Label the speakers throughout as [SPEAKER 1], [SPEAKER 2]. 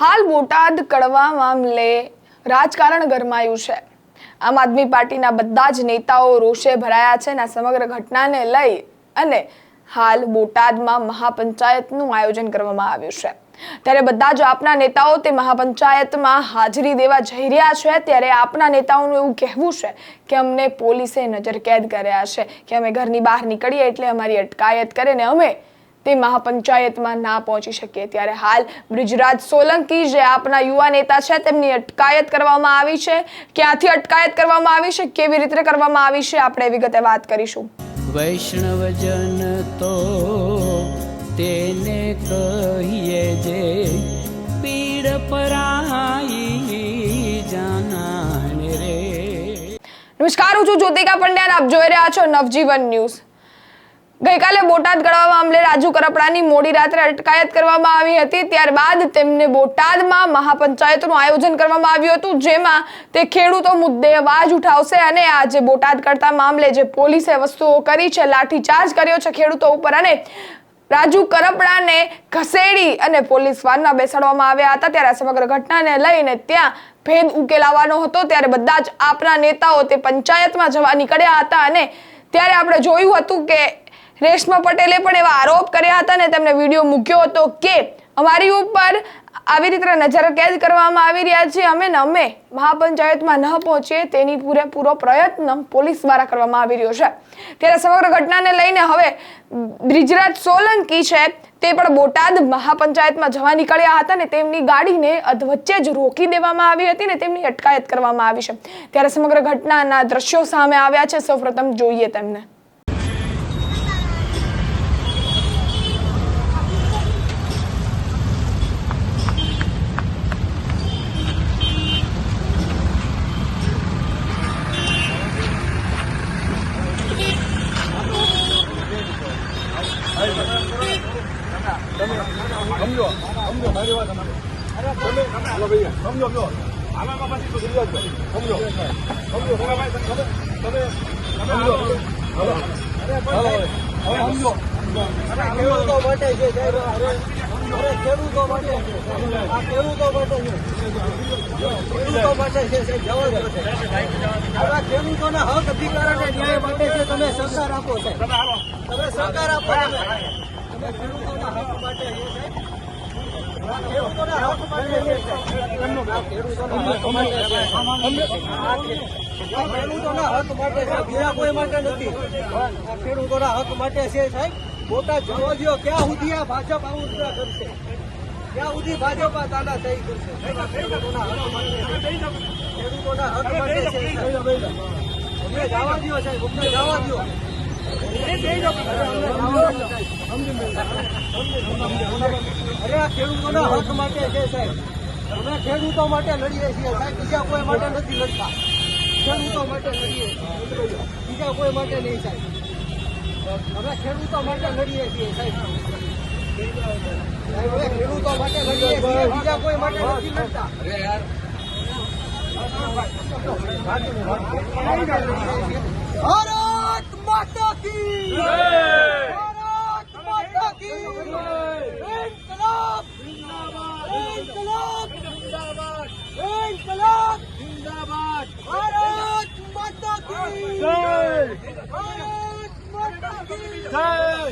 [SPEAKER 1] હાલ બોટાદ કડવા મામલે રાજકારણ ગરમાયું છે. આમ આદમી પાર્ટીના બધા જ નેતાઓ રોષે ભરાયા છે અને સમગ્ર ઘટનાને લઈ અને હાલ બોટાદમાં મહાપંચાયતનું આયોજન કરવામાં આવ્યું છે. ત્યારે બધા જ આપના નેતાઓ તે મહાપંચાયતમાં હાજરી દેવા જઈ રહ્યા છે. ત્યારે આપના નેતાઓનું એવું કહેવું છે કે અમને પોલીસે નજરકેદ કર્યા છે, કે અમે ઘરની બહાર નીકળીએ એટલે અમારી અટકાયત કરે ને અમે તે મહાપંચાયતમાં ના પહોંચી શકે. ત્યારે હાલ બ્રિજરાજ સોલંકી જે આપના યુવા નેતા છે તેમની અટકાયત કરવામાં આવી છે. ક્યાંથી અટકાયત કરવામાં આવી છે? કેવી રીતે કરવામાં આવી છે? આપણે વિગતે વાત કરીશું.
[SPEAKER 2] વૈષ્ણવજન તો તેને કહીએ જે પીડ પરાઈ જાનાને રે.
[SPEAKER 1] નમસ્કાર હું છું જ્યોતિકા પંડ્યા આપ જોઈ રહ્યા છો નવજીવન ન્યૂઝ. ગઈકાલે બોટાદ ગળવા મામલે રાજુ કરપડાની મોડી રાત્રે અટકાયત કરવામાં આવી હતી. ત્યારબાદ તેમને બોટાદમાં મહાપંચાયતનું આયોજન કરવામાં આવ્યું હતું, જેમાં તે ખેડૂતો મુદ્દે અવાજ ઉઠાવશે અને આજે બોટાદ કરતા મામલે જે પોલીસે વસ્તુઓ કરી છે, લાઠીચાર્જ કર્યો છે ખેડૂતો ઉપર અને રાજુ કરપડાને ઘસેડી અને પોલીસ વાનમાં બેસાડવામાં આવ્યા હતા. ત્યારે સમગ્ર ઘટનાને લઈને ત્યાં ભેદ ઉકેલાવાનો હતો. ત્યારે બધા જ આપણા નેતાઓ તે પંચાયતમાં જવા નીકળ્યા હતા અને ત્યારે આપણે જોયું હતું કે રેશમા પટેલે પણ એવા આરોપ કર્યા હતા ને તેમણે વીડિયો મૂક્યો હતો કે અમારી ઉપર આવી રીતે નજરકેદ કરવામાં આવી રહ્યા છે. અમે ને અમે મહાપંચાયતમાં ન પહોંચીએ તેની પૂરેપૂરો પ્રયત્ન પોલીસ દ્વારા કરવામાં આવી રહ્યો છે. ત્યારે સમગ્ર ઘટનાને લઈને હવે બ્રિજરાજ સોલંકી છે તે પણ બોટાદ મહાપંચાયતમાં જવા નીકળ્યા હતા ને તેમની ગાડીને અધવચ્ચે જ રોકી દેવામાં આવી હતી ને તેમની અટકાયત કરવામાં આવી છે. ત્યારે સમગ્ર ઘટનાના દ્રશ્યો સામે આવ્યા છે. સૌપ્રથમ જોઈએ તેમને.
[SPEAKER 3] સમજો તમે આમાં પછી સમજો. સમજો સમજો
[SPEAKER 4] ખેડૂતો માટે છે ખેડૂતો માટે આ ખેડૂતો માટે છે? ખેડૂતો માટે છે ખેડૂતોના હક અધિકાર અને ન્યાય માટે છે તમે સરકાર આપો સાહેબ. તમે સરકાર આપો તમે. ખેડૂતોના હક માટે છે ખેડૂતોના હક માટે છે સાહેબ. માટે છે આ ખે- આ ખેડૂતોના હક માટે છે બીજા કોઈ માટે નથી ખેડૂતોના હક માટે છે સાહેબ બોટાદ જવા ક્યાં સુધી આ ભાજપ આવું કરશે ક્યાં સુધી ભાજપ આ તાના થઈ કરશે ખેડૂતોના હક માટે માટે છે સાહેબ. જવા દો જવા દો અરે આ ખેડૂતોના હક માટે છે સાહેબ અમે ખેડૂતો માટે લડીએ છીએ સાહેબ બીજા કોઈ માટે નથી લડતા ખેડૂતો માટે લડીએ બીજા કોઈ માટે નહીં સાહેબ અમે ખેડૂતો માટે લડીએ છીએ સાહેબ ખેડૂતો માટે લડીએ છીએ બીજા કોઈ માટે નથી લડતા ભારત માતા કી ભારત માતા કી ઇન્કલાબ ઇન્કલાબ ઇન્કલાબ ભારત માતા કી ભારત માતા કી જય જવાન જય જવાન
[SPEAKER 1] આ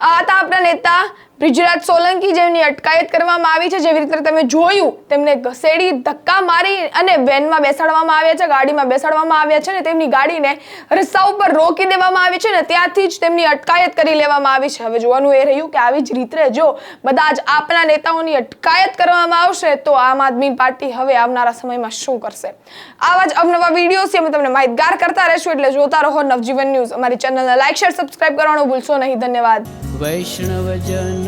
[SPEAKER 1] હતા આપણા નેતા બ્રિજરાજ સોલંકી જેમની અટકાયત કરવામાં આવી છે, જેવી રીતે તમે જોયું, તેમને ઘસેડી, ધક્કા મારી અને વેનમાં બેસાડવામાં આવ્યા છે, ગાડીમાં બેસાડવામાં આવ્યા છે ને તેમની ગાડીને રસ્તા ઉપર રોકી દેવામાં આવી છે ને ત્યાંથી જ તેમની અટકાયત કરી લેવામાં આવી છે. હવે જોવાનું એ રહ્યું કે આવી જ રીતે જો બધા જ આપના નેતાઓની અટકાયત કરવામાં આવશે, તો આમ આદમી પાર્ટી હવે આવનારા સમયમાં શું કરશે? આવા જ અવનવા વિડીયોથી અમે તમને માહિતગાર કરતા રહેશું, એટલે જોતા રહો નવજીવન ન્યૂઝ. અમારી ચેનલને લાઇક શેર, સબસ્ક્રાઇબ કરવાનું ભૂલશો નહીં. ધન્યવાદ.
[SPEAKER 2] વૈષ્ણવજન